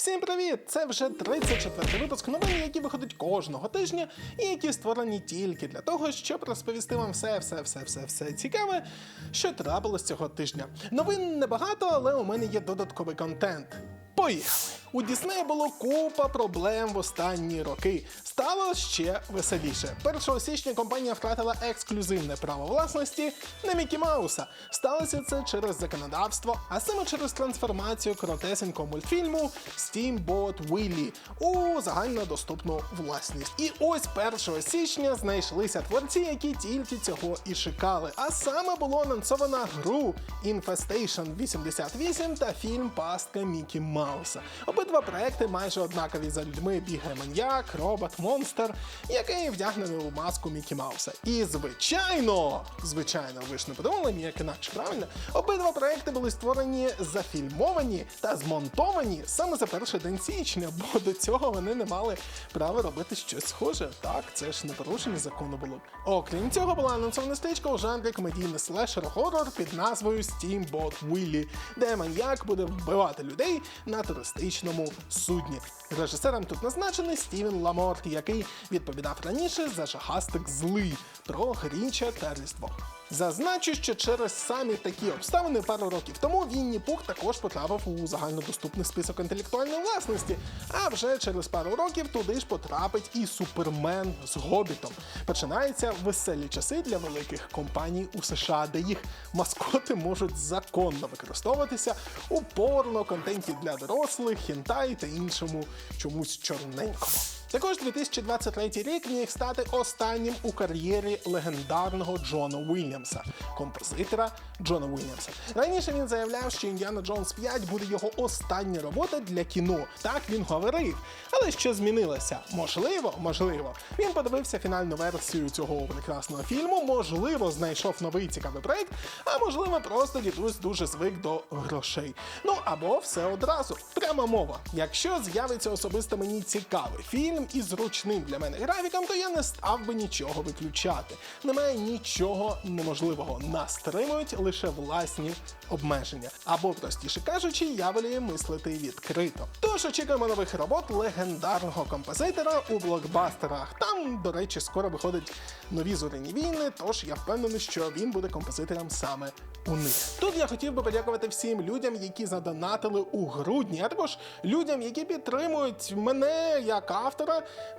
Всім привіт! Це вже 34-й випуск новин, які виходить кожного тижня, і які створені тільки для того, щоб розповісти вам все, все, все, все, все цікаве, що трапилось цього тижня. Новин небагато, але у мене є додатковий контент. Поїхали! У Діснея було купа проблем в останні роки. Стало ще веселіше. 1 січня компанія втратила ексклюзивне право власності на Мікі Мауса. Сталося це через законодавство, а саме через трансформацію коротесенького мультфільму Steamboat Willie у загальнодоступну власність. І ось 1 січня знайшлися творці, які тільки цього і чекали. А саме було анонсовано гру Infestation 88 та фільм Пастка Мікі Мауса. Обидва проекти майже однакові за людьми бігає маньяк, робот, монстр, який вдягнений у маску Мікі Мауса. І звичайно, звичайно, ви ж не подумали, як інакше правильно. Обидва проекти були створені, зафільмовані та змонтовані саме за перший день січня, бо до цього вони не мали права робити щось схоже. Так, це ж не порушення закону було. Окрім цього, була анонсована стрічка у жанрі комедійний слешер хорор під назвою Steamboat Willie, де маньяк буде вбивати людей на туристичному судні. Режисером тут назначений Стівен Ламорт, який відповідав раніше за жахастик злий про Грінча та Різдво. Зазначу, що через самі такі обставини пару років тому Вінні Пух також потрапив у загальнодоступний список інтелектуальної власності. А вже через пару років туди ж потрапить і Супермен з Гобітом. Починаються веселі часи для великих компаній у США, де їх маскоти можуть законно використовуватися у порно, контенті для дорослих, хінтай та іншому чомусь чорненькому. Також 2023 рік міг стати останнім у кар'єрі легендарного Джона Уільямса, композитора Джона Уільямса. Раніше він заявляв, що Індіана Джонс 5 буде його остання робота для кіно. Так він говорив. Але що змінилося? Можливо, можливо. Він подивився фінальну версію цього прекрасного фільму, можливо, знайшов новий цікавий проект, а можливо, просто дідусь дуже звик до грошей. Ну або все одразу. Пряма мова. Якщо з'явиться особисто мені цікавий фільм із зручним для мене графіком, то я не став би нічого виключати. Немає нічого неможливого. Нас стримують лише власні обмеження. Або, простіше кажучи, я волію мислити відкрито. Тож очікуємо нових робот легендарного композитора у блокбастерах. Там, до речі, скоро виходять нові зоряні війни, тож я впевнений, що він буде композитором саме у них. Тут я хотів би подякувати всім людям, які задонатили у грудні, а також людям, які підтримують мене як автора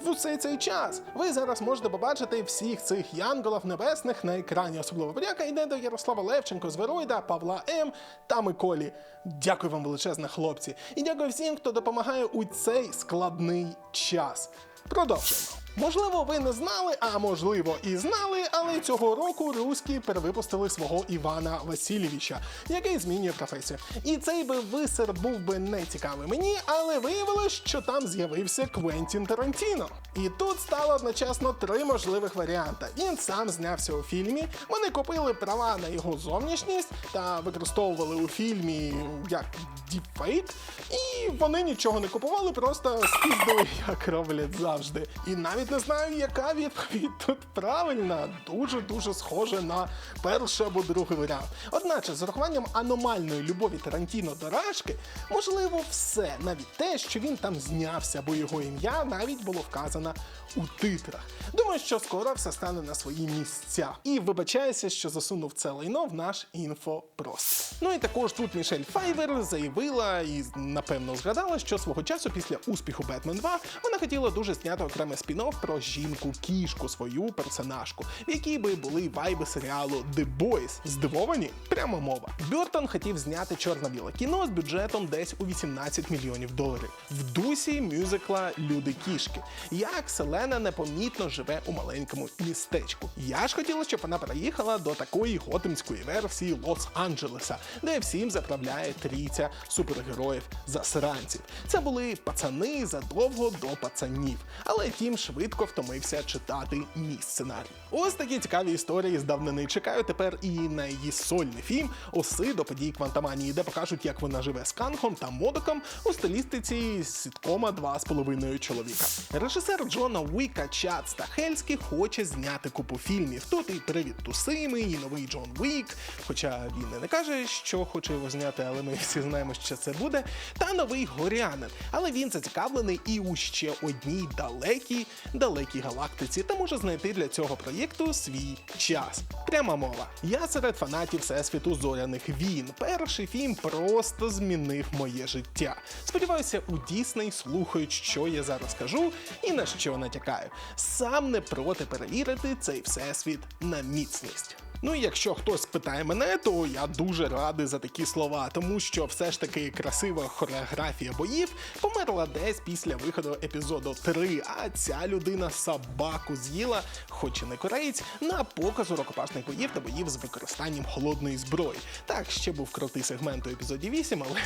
в усей цей час. Ви зараз можете побачити всіх цих янголів небесних на екрані. Особливо подяка йде до Ярослава Левченко, Звероїда, Павла М та Миколі. Дякую вам величезне, хлопці, і дякую всім, хто допомагає у цей складний час. Продовжуємо. Можливо, ви не знали, а можливо і знали, але цього року руські перевипустили свого Івана Васильовича, який змінює професію. І цей би висер був би не цікавий мені, але виявилось, що там з'явився Квентін Тарантіно. І тут стало одночасно три можливих варіанти. Він сам знявся у фільмі, вони купили права на його зовнішність та використовували у фільмі як діпфейк, і вони нічого не купували, просто спіздили, як роблять завжди. І навіть не знаю, яка відповідь тут правильна. Дуже дуже схоже на перший або другий варіант. Одначе, з урахуванням аномальної любові Тарантіно до Рашки, можливо, все, навіть те, що він там знявся, бо його ім'я навіть було вказано у титрах. Думаю, що скоро все стане на свої місця. І вибачаюся, що засунув це лайно в наш інфопростір. Ну і також тут Мішель Файвер заявила і напевно згадала, що свого часу після успіху Бетмен 2 вона хотіла дуже зняти окремий спін-офф про жінку-кішку, свою персонажку, в якій би були вайби серіалу The Boys. Здивовані? Прямо мова. Бертон хотів зняти чорно-біле кіно з бюджетом десь у 18 мільйонів доларів. В дусі мюзикла Люди кішки. Як Селена непомітно живе у маленькому містечку. Я ж хотіла, щоб вона переїхала до такої готемської версії Лос-Анджелеса, де всім заправляє трійця супергероїв засранців. Це були пацани задовго до пацанів. Але тім швидко швидко втомився читати мій сценарій. Ось такі цікаві історії з давнини. Чекаю тепер і на її сольний фільм Оси до подій Квантаманії, де покажуть, як вона живе з Канхом та Модоком у стилістиці сіткома два з половиною чоловіка. Режисер Джона Уіка Чад Стахельський хоче зняти купу фільмів. Тут і Привіт Тусими, і новий Джон Уік. Хоча він і не каже, що хоче його зняти, але ми всі знаємо, що це буде. Та новий горянин. Але він зацікавлений і у ще одній далекій, далекій галактиці, та може знайти для цього проєкту свій час. Пряма мова. Я серед фанатів всесвіту зоряних війн. Перший фільм просто змінив моє життя. Сподіваюся, у Дісней слухають, що я зараз кажу і на що натякаю. Сам не проти перевірити цей всесвіт на міцність. Ну і якщо хтось питає мене, то я дуже радий за такі слова, тому що все ж таки красива хореографія боїв померла десь після виходу епізоду 3, а ця людина собаку з'їла, хоч і не кореєць, на показу рукопашних боїв та боїв з використанням холодної зброї. Так, ще був крутий сегмент у епізоді 8, але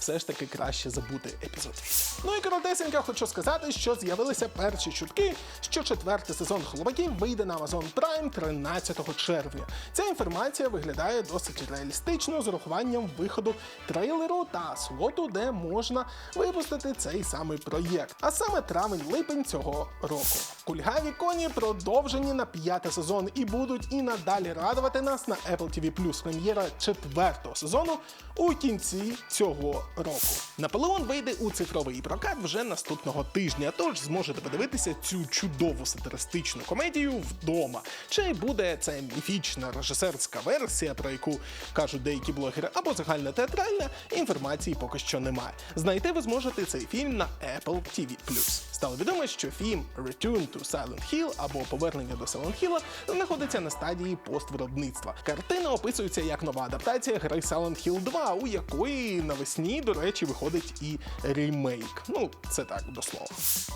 все ж таки краще забути епізод 8. Ну і коротесенько хочу сказати, що з'явилися перші чутки, що четвертий сезон хлопаків вийде на Amazon Prime 13 червня. Ця інформація виглядає досить реалістично з урахуванням виходу трейлеру та слоту, де можна випустити цей самий проєкт, а саме травень-липень цього року. Кульгаві коні продовжені на п'ятий сезон і будуть і надалі радувати нас на Apple TV прем'єра четвертого сезону у кінці цього року. Наполеон вийде у цифровий прокат вже наступного тижня, тож зможете подивитися цю чудову сатиристичну комедію вдома. Чи буде це міфічна режисерська версія, про яку кажуть деякі блогери, або загальна театральна, інформації поки що немає. Знайти ви зможете цей фільм на Apple TV+. Стало відомо, що фільм Return to Silent Hill або Повернення до Silent Hill знаходиться на стадії поствиробництва. Картина описується як нова адаптація гри Silent Hill 2, у якої навесні, до речі, виходить і ремейк. Ну, це так до слова.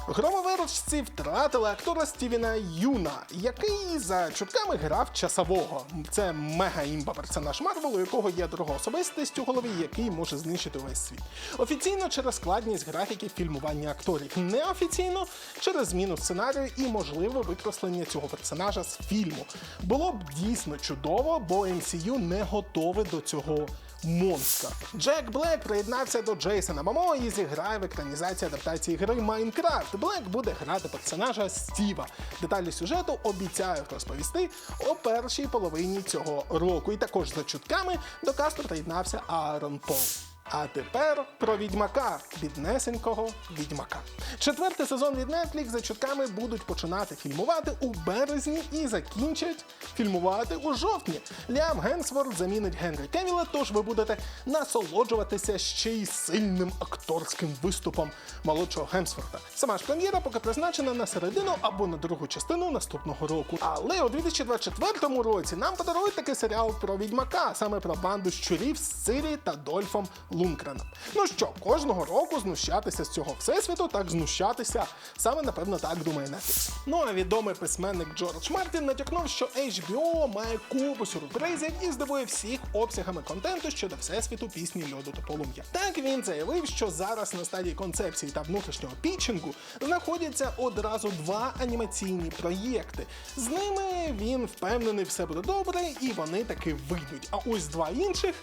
Громовержці втратили актора Стівена Юна, який за чутками грав часового. Це мега імба персонаж Марвелу, якого є друга особистість у голові, який може знищити весь світ. Офіційно через складність графіки фільмування акторів, неофіційно через зміну сценарію і можливе викреслення цього персонажа з фільму. Було б дійсно чудово, бо MCU не готове до цього монстра. Джек Блек приєднався до Джейсона Мамо і зіграє в екранізації адаптації гри Майнкрафт. Блек буде грати персонажа Стіва. Деталі сюжету обіцяють розповісти о першій половині цього року. І також за чутками до касту приєднався Аарон Пол. А тепер про відьмака, біднесенького відьмака. Четвертий сезон від Netflix за чутками будуть починати фільмувати у березні і закінчать фільмувати у жовтні. Ліам Генсворт замінить Генрі Кевіла, тож ви будете насолоджуватися ще й сильним акторським виступом молодшого Гемсворта. Сама ж прем'єра поки призначена на середину або на другу частину наступного року. Але у 2024 році нам подарують такий серіал про відьмака, саме про банду щурів з Сирі та Дольфом Лункреном. Ну що, кожного року знущатися з цього всесвіту, так знущатися. Саме напевно так думає Netflix. Ну а відомий письменник Джордж Мартін натякнув, що HBO має купу сюрпризів і здивує всіх обсягами контенту щодо всесвіту пісні льоду та полум'я. Так він заявив, що зараз на стадії концепції та внутрішнього пітчингу знаходяться одразу два анімаційні проєкти. З ними він впевнений, все буде добре, і вони таки вийдуть. А ось два інших.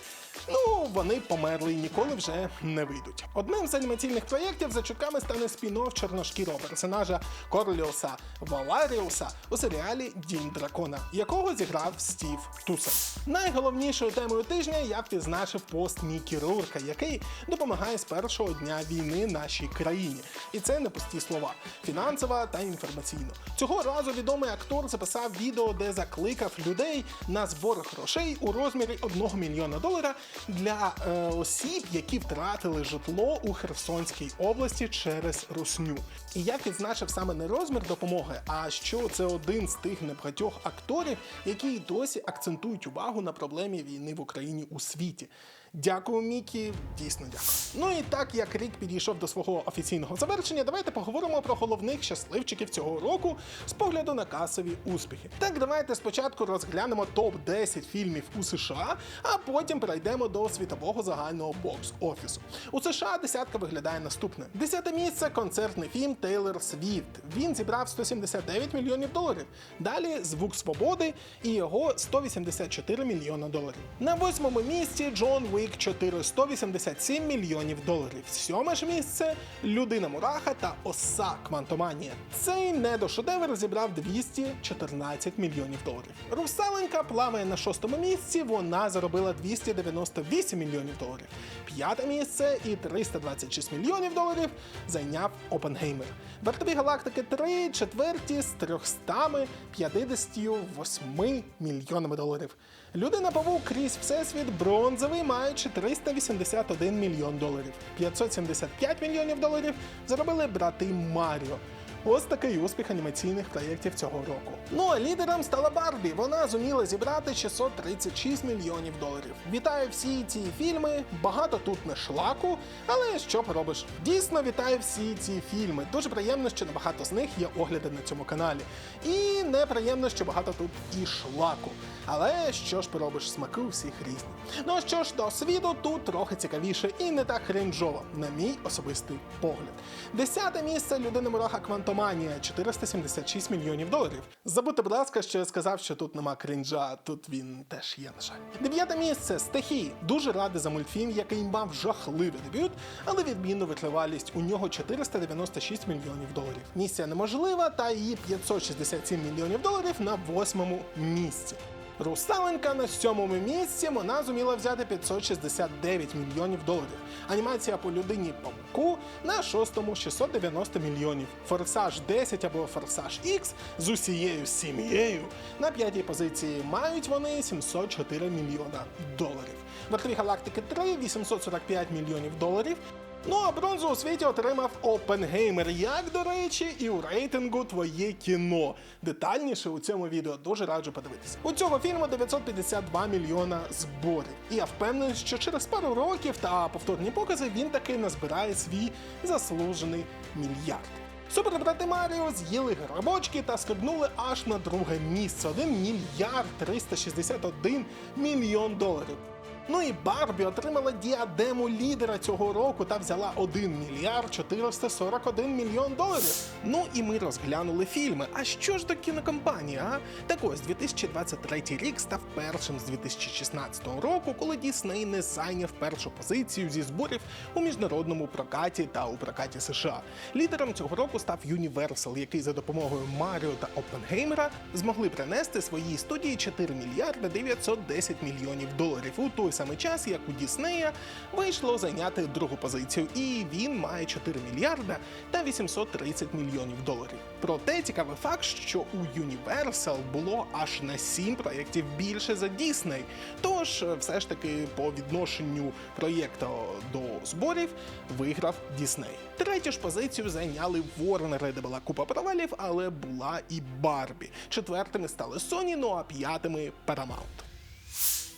Ну, вони померли і ніколи вже не вийдуть. Одним з анімаційних проєктів за чутками стане спін-офф чорношкірого персонажа Корліуса Валаріуса у серіалі Дім дракона, якого зіграв Стів Тусен. Найголовнішою темою тижня я відзначив пост Мікі Рурка, який допомагає з першого дня війни нашій країні. І це не пусті слова, фінансова та інформаційно. Цього разу відомий актор записав відео, де закликав людей на збор грошей у розмірі 1 мільйона долара для е, осіб, які втратили житло у Херсонській області через русню. І я відзначив саме не розмір допомоги, а що це один з тих небагатьох акторів, які досі акцентують увагу на проблемі війни в Україні у світі. Дякую, Мікі, дійсно дякую. Ну і так як рік підійшов до свого офіційного завершення, давайте поговоримо про головних щасливчиків цього року з погляду на касові успіхи. Так, давайте спочатку розглянемо топ 10 фільмів у США, а потім перейдемо до світового загального бокс-офісу. У США десятка виглядає наступне: десяте місце концертний фільм Тейлор Свіфт. Він зібрав 179 мільйонів доларів. Далі звук свободи і його 184 мільйона доларів. На восьмому місці Джон Уік 4 187 мільйонів доларів. Сьоме ж місце Людина Мураха та Оса Квантоманія. Цей недошедевр зібрав 214 мільйонів доларів. Русаленька плаває на шостому місці. Вона заробила 298 мільйонів доларів. П'яте місце і 326 мільйонів доларів зайняв Опенгеймер. Вартові галактики 3 четверті з 358 мільйонами доларів. Людина павук крізь всесвіт бронзовий, маючи 381 мільйон доларів. 575 мільйонів доларів заробили брати Маріо. Ось такий успіх анімаційних проєктів цього року. Ну а лідером стала Барбі. Вона зуміла зібрати 636 мільйонів доларів. Вітаю всі ці фільми. Багато тут не шлаку, але що поробиш? Дійсно вітаю всі ці фільми. Дуже приємно, що на багато з них є огляди на цьому каналі. І неприємно, що багато тут і шлаку. Але що ж поробиш, смаки у всіх різні. Ну а що ж до світу, тут трохи цікавіше і не так крінжово, на мій особистий погляд. Десяте місце людина Мураха Квантоманія 476 мільйонів доларів. Забудьте, будь ласка, що я сказав, що тут нема крінжа, тут він теж є, на жаль. Дев'яте місце Стихії. Дуже радий за мультфільм, який мав жахливий дебют, але відмінну витривалість. У нього 496 мільйонів доларів. Місія неможлива, та її 567 мільйонів доларів на восьмому місці. Русаленка на сьомому місці вона зуміла взяти 569 мільйонів доларів. Анімація по людині павуку на шостому 690 мільйонів. Форсаж 10 або Форсаж X з усією сім'єю. На п'ятій позиції мають вони 704 мільйона доларів. Вартові галактики 3 845 мільйонів доларів. Ну а бронзу у світі отримав Опенгеймер, як до речі, і у рейтингу твоє кіно. Детальніше у цьому відео дуже раджу подивитися. У цього фільму 952 мільйона зборів. І я впевнений, що через пару років та повторні покази він таки назбирає свій заслужений мільярд. Супербрати Маріо з'їли грибочки та стрибнули аж на друге місце 1 мільярд 361 мільйон доларів. Ну і Барбі отримала діадему лідера цього року та взяла 1 мільярд 441 мільйон доларів. Ну і ми розглянули фільми. А що ж до кінокомпанії, а? Так ось 2023 рік став першим з 2016 року, коли Дісней не зайняв першу позицію зі зборів у міжнародному прокаті та у прокаті США. Лідером цього року став Universal, який за допомогою Маріо та Оппенгеймера змогли принести своїй студії 4 мільярди 910 мільйонів доларів у той самий час, як у Діснея вийшло зайняти другу позицію, і він має 4 мільярда та 830 мільйонів доларів. Проте цікавий факт, що у Universal було аж на 7 проєктів більше за Disney. Тож, е, все ж таки, по відношенню проєкту до зборів виграв Disney. Третю ж позицію зайняли Warner, де була купа провалів, але була і Барбі. Четвертими стали Sony, ну а п'ятими Paramount.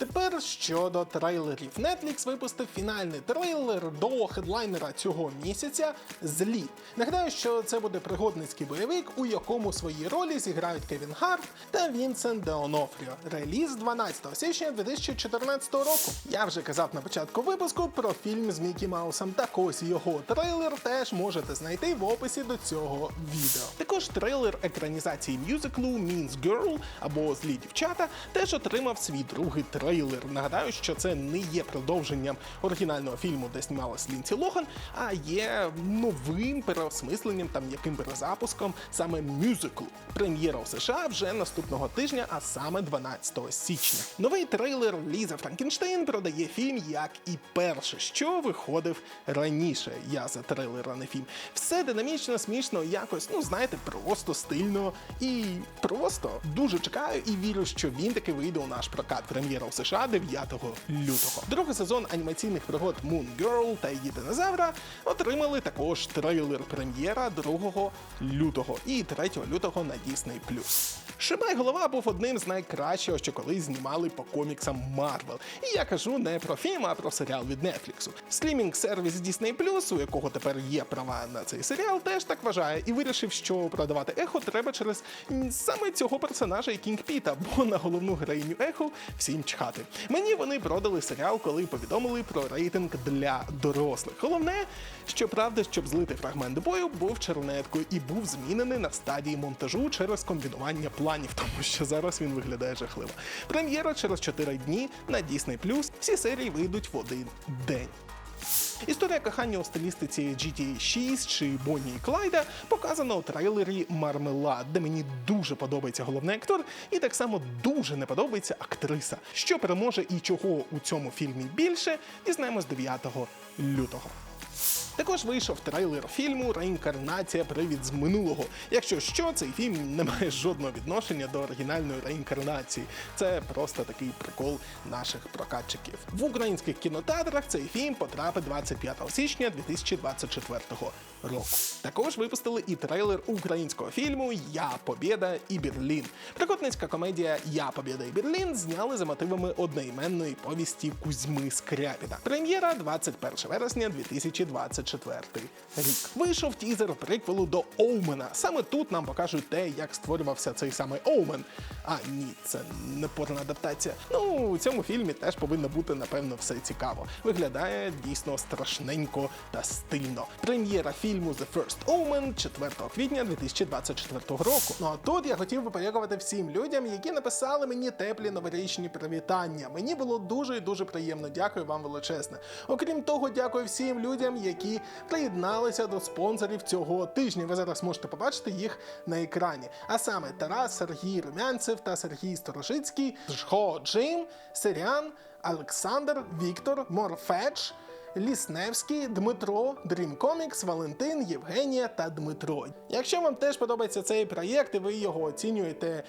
Тепер щодо трейлерів. Netflix випустив фінальний трейлер до хедлайнера цього місяця Злі. Нагадаю, що це буде пригодницький бойовик, у якому в своїй ролі зіграють Кевін Харт та Вінсент Деонофріо. Реліз 12 січня 2014 року. Я вже казав на початку випуску про фільм з Мікі Маусом. Так ось його трейлер теж можете знайти в описі до цього відео. Також трейлер екранізації мюзиклу Means Girl або Злі дівчата теж отримав свій другий трейлер. Нагадаю, що це не є продовженням оригінального фільму, де знімалась Лінсі Лохан, а є новим переосмисленням там яким перезапуском саме мюзиклу. Прем'єра у США вже наступного тижня, а саме 12 січня. Новий трейлер Ліза Франкенштейн продає фільм як і перше, що виходив раніше. Я за трейлер, а не фільм. Все динамічно, смішно, якось, ну знаєте, просто стильно і просто дуже чекаю і вірю, що він таки вийде у наш прокат прем'єра у США 9 лютого. Другий сезон анімаційних пригод Moon Girl та її динозавра отримали також трейлер прем'єра 2 лютого і 3 лютого на Disney+. Шибай голова був одним з найкращого, що колись знімали по коміксам Марвел. І я кажу не про фільм, а про серіал від Netflix. Стрімінг сервіс Disney Plus, у якого тепер є права на цей серіал, теж так вважає і вирішив, що продавати ехо треба через саме цього персонажа і Кінг Піта, бо на головну героїню ехо всім чхати. Мені вони продали серіал, коли повідомили про рейтинг для дорослих. Головне, що правда, щоб злити фрагмент бою, був чернеткою і був змінений на стадії монтажу через комбінування планів, тому що зараз він виглядає жахливо. Прем'єра через 4 дні на Disney+. Всі серії вийдуть в один день. Історія кохання у стилістиці GTA 6 чи Бонні і Клайда показана у трейлері Мармелад, де мені дуже подобається головний актор, і так само дуже не подобається актриса. Що переможе і чого у цьому фільмі більше, дізнаємось 9 лютого. Також вийшов трейлер фільму Реінкарнація Привід з минулого. Якщо що, цей фільм не має жодного відношення до оригінальної реінкарнації. Це просто такий прикол наших прокатчиків. В українських кінотеатрах цей фільм потрапить 25 січня 2024 року. Також випустили і трейлер українського фільму Я Побєда і Берлін. Прикотницька комедія Я Побєда і Берлін зняли за мотивами одноіменної повісті Кузьми Скрябіна. Прем'єра 21 вересня 2024 рік. Вийшов тізер приквелу до Оумена. Саме тут нам покажуть те, як створювався цей самий Оумен. А ні, це не порна адаптація. Ну у цьому фільмі теж повинно бути напевно все цікаво. Виглядає дійсно страшненько та стильно. Прем'єра фільму The First Omen 4 квітня 2024 року. Ну а тут я хотів би подякувати всім людям, які написали мені теплі новорічні привітання. Мені було дуже і дуже приємно. Дякую вам величезне. Окрім того, дякую всім людям, які приєдналися до спонсорів цього тижня. Ви зараз можете побачити їх на екрані. А саме Тарас, Сергій Румянцев та Сергій Сторожицький, Джхо Джим, Серіан, Олександр, Віктор, Морфедж. Лісневський, Дмитро, Dream Comics, Валентин, Євгенія та Дмитро. Якщо вам теж подобається цей проєкт і ви його оцінюєте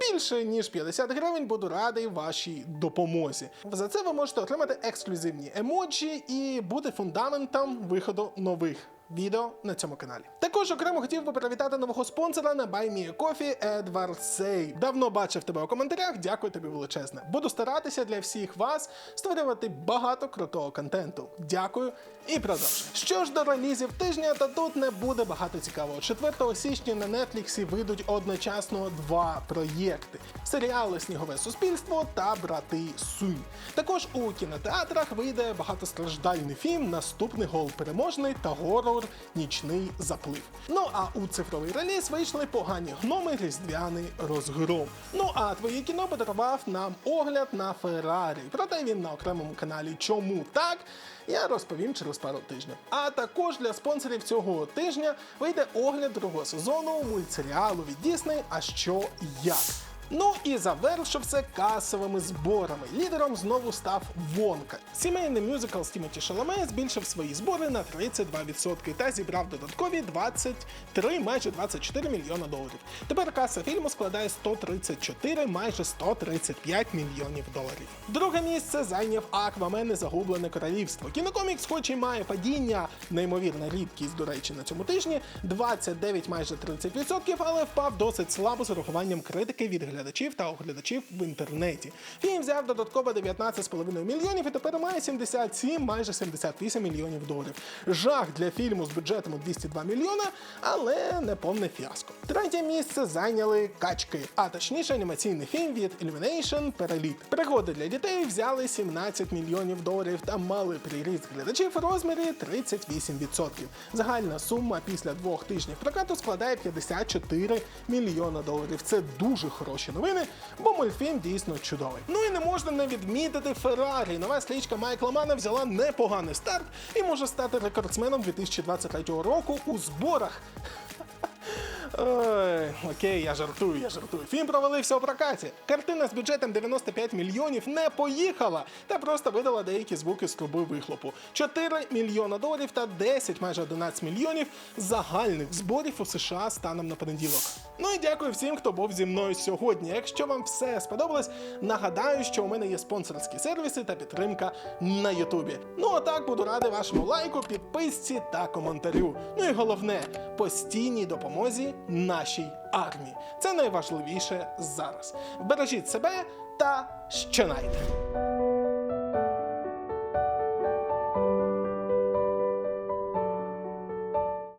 більше ніж 50 гривень, буду радий вашій допомозі. За це ви можете отримати ексклюзивні емоджі і бути фундаментом виходу нових. Відео на цьому каналі. Також окремо хотів би привітати нового спонсора на Coffee Едвард Сей. Давно бачив тебе у коментарях. Дякую тобі величезне. Буду старатися для всіх вас створювати багато крутого контенту. Дякую і продовжую. Що ж до релізів тижня, то тут не буде багато цікавого. 4 січня на Нетфліксі вийдуть одночасно два проєкти: серіали Снігове суспільство та Брати Сунь. Також у кінотеатрах вийде багатостраждальний фільм Наступний гол переможний та горор Нічний заплив. Ну а у цифровий реліз вийшли погані гноми Різдвяний розгром. Ну а твоє кіно подарував нам огляд на Феррарі. Проте він на окремому каналі. Чому так? Я розповім через пару тижнів. А також для спонсорів цього тижня вийде огляд другого сезону мультсеріалу від Disney А що як. Ну і завершив це касовими зборами. Лідером знову став Вонка. Сімейний мюзикл з Тімоті Шаламе збільшив свої збори на 32% та зібрав додаткові 23, майже 24 мільйона доларів. Тепер каса фільму складає 134, майже 135 мільйонів доларів. Друге місце зайняв Аквамен і Загублене королівство. Кінокомікс, хоч і має падіння, неймовірна рідкість, до речі, на цьому тижні 29, майже 30%, але впав досить слабо з урахуванням критики від глядачів та оглядачів в інтернеті. Фільм взяв додатково 19,5 мільйонів і тепер має 77, майже 78 мільйонів доларів. Жах для фільму з бюджетом у 202 мільйона, але не повне фіаско. Третє місце зайняли качки, а точніше анімаційний фільм від Illumination Переліт. Пригоди для дітей взяли 17 мільйонів доларів та мали приріст глядачів у розмірі 38%. Загальна сума після двох тижнів прокату складає 54 мільйона доларів. Це дуже хороші новини, бо мультфільм дійсно чудовий. Ну і не можна не відмітити Феррарі. Нова стрічка Майкла Мана взяла непоганий старт і може стати рекордсменом 2023 року у зборах. Ой, окей, я жартую, я жартую. Фільм провалився у прокаті. Картина з бюджетом 95 мільйонів не поїхала та просто видала деякі звуки з труби вихлопу. 4 мільйона доларів та 10, майже 11 мільйонів загальних зборів у США станом на понеділок. Ну і дякую всім, хто був зі мною сьогодні. Якщо вам все сподобалось, нагадаю, що у мене є спонсорські сервіси та підтримка на Ютубі. Ну а так буду радий вашому лайку, підписці та коментарю. Ну і головне, постійній допомозі нашій армії. Це найважливіше зараз. Бережіть себе та щонайде.